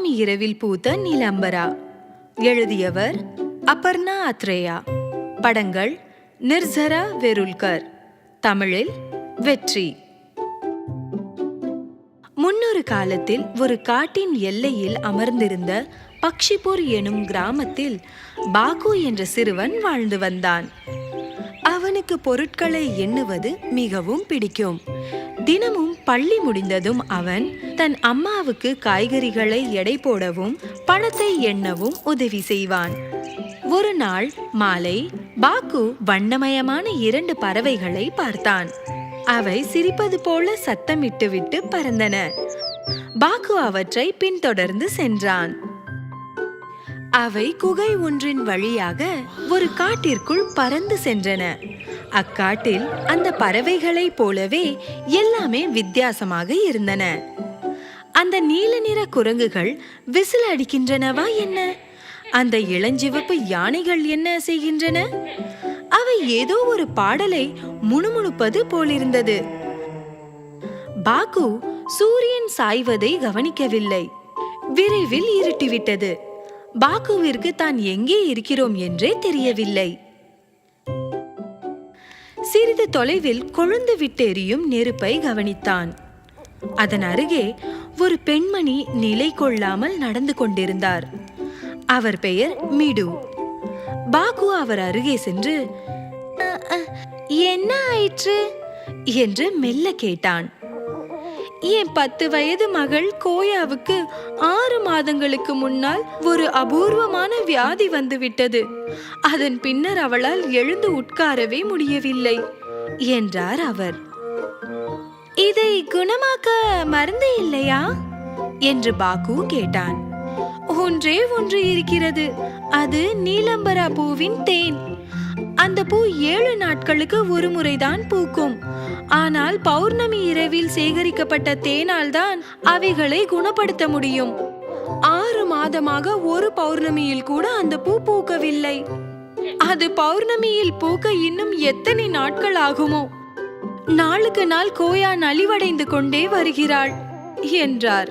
பௌர்ணமி இரவில் பூத்த நீலாம்பரா. எழுதியவர் அபர்ணா அத்ரேயா. படங்கள் நிர்சரா வெருல்கர் தமிழில் வெற்றி. முன்னொரு காலத்தில் ஒரு காட்டின் எல்லையில் அமர்ந்திருந்த பக்ஷிபூர் எனும் கிராமத்தில் பாகு என்ற சிறுவன் வாழ்ந்து வந்தான். அவனுக்கு பொருட்களை எண்ணுவது மிகவும் பிடிக்கும். தினமும் பள்ளி முடிந்ததும் அவன் தன் அம்மாவுக்கு காய்கறிகளை எடை போடவும் பணத்தை எண்ணவும் உதவி செய்வான். ஒரு நாள் மாலை பாக்கு வண்ணமயமான இரண்டு பறவைகளை பார்த்தான். அவை சிரிப்பது போல சத்தமிட்டுவிட்டு பறந்தன. பாக்கு அவற்றை பின்தொடர்ந்து சென்றான். அவை குகை ஒன்றின் வழியாக ஒரு காட்டிற்குள் பறந்து சென்றன. அக்காட்டில் அந்த பறவைகளைப் போலவே எல்லாமே வித்தியாசமாக இருந்தன. அந்த நீல நிற குரங்குகள் விசில் அடிக்கின்றனவா என்ன? அந்த இளஞ்சிவப்பு யானைகள் என்ன செய்கின்றன? அவை ஏதோ ஒரு பாடலை முணுமுணுப்பது போலிருந்தது. பாக்கு சூரியன் சாய்வதை கவனிக்கவில்லை. விரைவில் இருட்டிவிட்டது. பாக்குவிற்கு தான் எங்கே இருக்கிறோம் என்றே தெரியவில்லை. சிறிது தொலைவில் கொழுந்து விட்டெறியும் நெருப்பை கவனித்தான். அதன் அருகே ஒரு பெண்மணி நிலை கொள்ளாமல் நடந்து கொண்டிருந்தார். அவர் பெயர் மிடு. பாகு அவர் அருகே சென்று என்ன ஆயிற்று? என்று மெல்ல கேட்டான். என் பத்து வயது மகள் கோயாவுக்கு ஆறு மாதங்களுக்கு முன்னால் ஒரு அபூர்வமான வியாதி வந்துவிட்டது. அதன் பின்னர் அவளால் எழுந்து உட்காரவே முடியவில்லை என்றார் அவர். இதை குணமாக்க மருந்து இல்லையா? என்று பாக்கு கேட்டான். ஒன்றே ஒன்று இருக்கிறது. அது நீலம்பரா பூவின் தேன். அந்த பூ ஏழு நாட்களுக்கு ஒரு முறைதான் பூக்கும். ஆனால் பௌர்ணமி இரவில் சேகரிக்கப்பட்ட தேனால் தான் அவைகளை குணப்படுத்த முடியும். ஆறு மாதமாக ஒரு பௌர்ணமியில் கூட அந்த பூ பூக்கவில்லை. அது பௌர்ணமியில் பூக்க இன்னும் எத்தனை நாட்கள் ஆகுமோ? நாளுக்கு நாள் கோயா நலிவடைந்து கொண்டே வருகிறாள் என்றார்.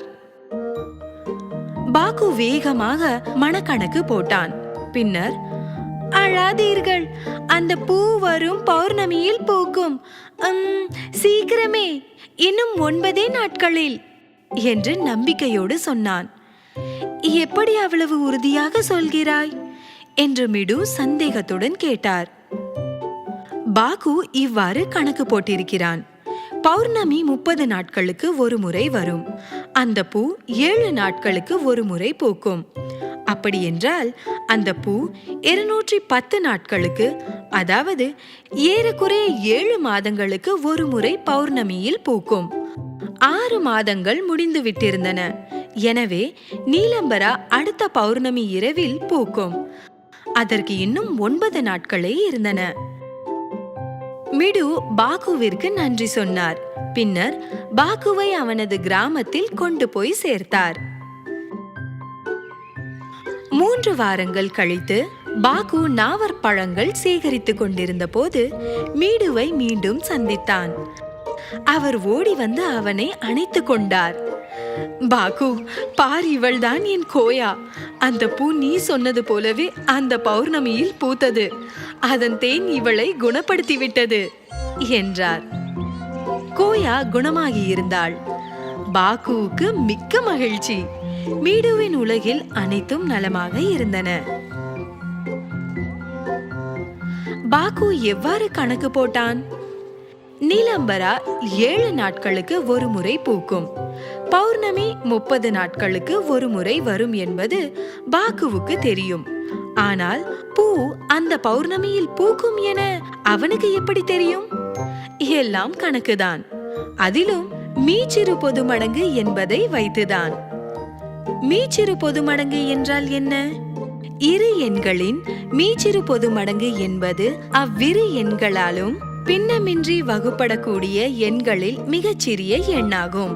பாக்கு வேகமாக மனக்கணக்கு போட்டான். பின்னர் அழாதீர்கள். அந்த பூ வரும் பௌர்ணமியில் பூக்கும். உம், சீக்கிரமே இன்னும் ஒன்பதே நாட்களில் என்று நம்பிக்கையோடு சொன்னான். எப்படி அவ்வளவு உறுதியாக சொல்கிறாய்? என்று மிடு சந்தேகத்துடன் கேட்டார். பாகு இவ்வாறு கணக்கு போட்டிருக்கிறான். பௌர்ணமி முப்பது நாட்களுக்கு ஒரு முறை வரும். அந்த பூ ஏழு நாட்களுக்கு ஒரு முறை பூக்கும். அப்படி என்றால் அந்த பூ இருநூற்றி பத்து நாட்களுக்கு அதாவது ஏறக்குறைய ஏழு மாதங்களுக்கு ஒரு முறை பௌர்ணமியில் பூக்கும். ஆறு மாதங்கள் முடிந்து விட்டிருந்தன. எனவே நீலம்பரா அடுத்த பௌர்ணமி இரவில் பூக்கும். அதற்கு இன்னும் ஒன்பது நாட்களே இருந்தன. மிடு பாகுவிற்கு நன்றி சொன்னார். பின்னர் பாகுவை அவனது கிராமத்தில் கொண்டு போய் சேர்த்தார். மூன்று வாரங்கள் கழித்து பாகு நாவற்பழங்கள் சேகரித்துக் கொண்டிருந்த போது மீடுவை மீண்டும் சந்தித்தான். அவர் ஓடி வந்து அவனை அணைத்து கொண்டார். பாகு பார் இவள்தான் என் கோயா. அந்த பூ நீ சொன்னது போலவே அந்த பௌர்ணமியில் பூத்தது. அதன் தேன் இவளை குணப்படுத்தி விட்டது என்றார். கோயா குணமாகி இருந்தாள் பாகுவுக்கு மிக்க மகிழ்ச்சி. மீடுவின் உலகில் அனைத்தும் நலமாக இருந்தன. பாகு எவ்வாறு கணக்கு போட்டான்? நீலம்பரா ஏழு நாட்களுக்கு ஒரு முறை பூக்கும். பௌர்ணமி முப்பது நாட்களுக்கு ஒரு முறை வரும் என்பது பாக்குவுக்கு தெரியும். ஆனால் பூ அந்த பௌர்ணமியில் பூக்கும் என அவனுக்கு எப்படி தெரியும்? எல்லாம் கணக்குதான். அதிலும் மீச்சிறு பொது மடங்கு என்பதை வைத்துதான். மீச்சிறு பொது மடங்கு என்றால் என்ன? இரு எண்களின் மீச்சிறு பொது மடங்கு என்பது அவ்விரு எண்களாலும் பின்னமின்றி வகுப்படக்கூடிய எண்களில் மிகச்சிறிய எண்ணாகும்.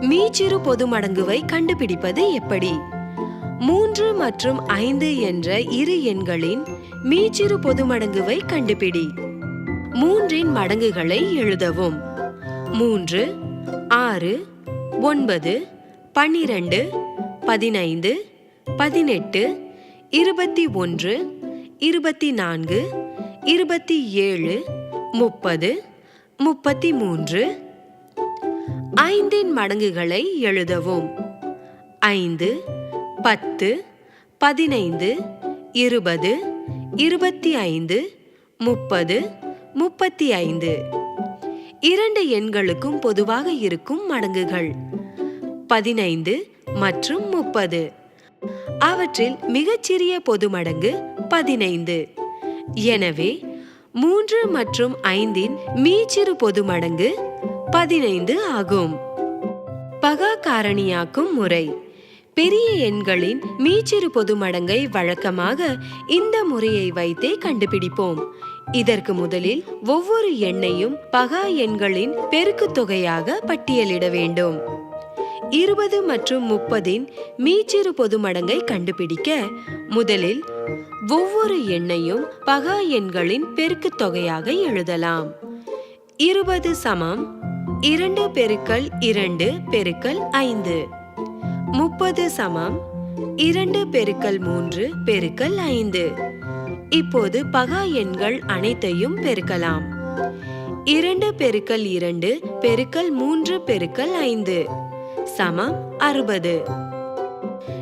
மீச்சிறு பொது மடங்குவை கண்டுபிடிப்பது எப்படி? மூன்று மற்றும் ஐந்து என்ற இரு எண்களின் மீச்சிறு பொது மடங்குவை கண்டுபிடி. மூன்றின் மடங்குகளை எழுதவும். மூன்று ஆறு ஒன்பது பன்னிரண்டு பதினைந்து பதினெட்டு இருபத்தி ஒன்று இருபத்தி நான்கு இருபத்தி ஏழு முப்பது முப்பத்தி மூன்று ஐந்தின் மடங்குகளை எழுதவும். ஐந்து பத்து பதினைந்து இருபது இருபத்தி ஐந்து முப்பது முப்பத்தி ஐந்து. இரண்டு எண்களுக்கும் பொதுவாக இருக்கும் மடங்குகள். பதினைந்து மற்றும் முப்பது. அவற்றில் மிகச்சிறிய பொது மடங்கு பதினைந்து. எனவே மூன்று மற்றும் ஐந்தின் மீச்சிறு பொது மடங்கு பதினைந்து ஆகும். பகா காரணியாக்கும் முறை. பெரிய எண்களின் மீச்சிறு பொது மடங்கை வழக்கமாக இந்த முறையை வைத்தே கண்டுபிடிப்போம். இதற்கு முதலில் ஒவ்வொரு எண்ணையும் பகா எண்களின் பெருக்குத் தொகையாக பட்டியலிட வேண்டும். இருபது மற்றும் முப்பதின் மீச்சிறு பொது மடங்கை கண்டுபிடிக்க முதலில் ஒவ்வொரு எண்ணையும் பகா எண்களின் பெருக்குத் தொகையாக எழுதலாம். இருபது சமம் இரண்டு பெருக்கல் இரண்டு பெருக்கல் ஐந்து. முப்பது சமம். இரண்டு பெருக்கல் மூன்று பெருக்கல் ஐந்து. இப்போது பகா எண்கள் அனைத்தையும் பெருக்கலாம். இரண்டு பெருக்கல் இரண்டு பெருக்கல் மூன்று பெருக்கல் ஐந்து. சமம் அறுபது.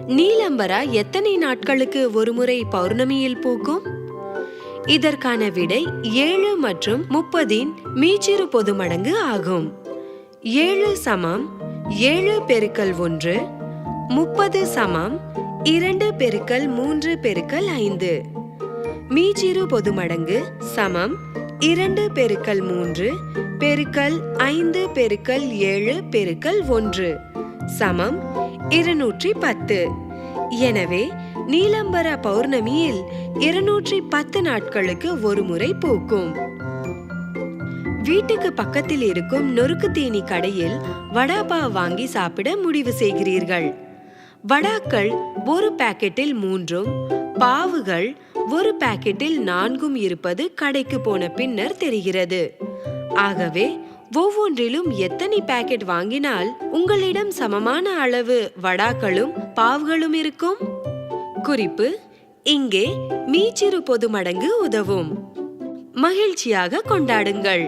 நீலம்பரா எத்தனை நாட்களுக்கு ஒருமுறை பௌர்ணமியில் பூக்கும்? இதற்கான விடை ஏழு மற்றும் முப்பதின் மீச்சிறு பொது மடங்கு ஆகும். ஏழு சமம் ஏழு பெருக்கல் ஒன்று முப்பது சமம் இரண்டு பெருக்கல் மூன்று பெருக்கல் ஐந்து. மீச்சிறு பொது மடங்கு சமம் இரண்டு பெருக்கல் மூன்று பெருக்கல் ஐந்து பெருக்கல் ஏழு பெருக்கல் ஒன்று சமம் இருநூற்றி பத்து. எனவே நீலம்பர பௌர்ணமியில் இருநூற்றி பத்து நாட்களுக்கு ஒரு முறை பூக்கும். வீட்டுக்கு பக்கத்தில் இருக்கும் நொறுக்கு தீனி கடையில் வடாபா வாங்கி சாப்பிட முடிவு செய்கிறீர்கள். வடாக்கள் ஒரு பாக்கெட்டில் மூன்றும் பாவுகள் ஒரு பாக்கெட்டில் நான்கும் இருப்பது கடைக்கு போன பின்னர் தெரிகிறது. ஆகவே ஒவ்வொன்றிலும் எத்தனை பாக்கெட் வாங்கினால் உங்களிடம் சமமான அளவு வடாக்களும் பாவுகளும் இருக்கும்? குறிப்பு இங்கே மீச்சிறு பொது மடங்கு உதவும். மகிழ்ச்சியாக கொண்டாடுங்கள்.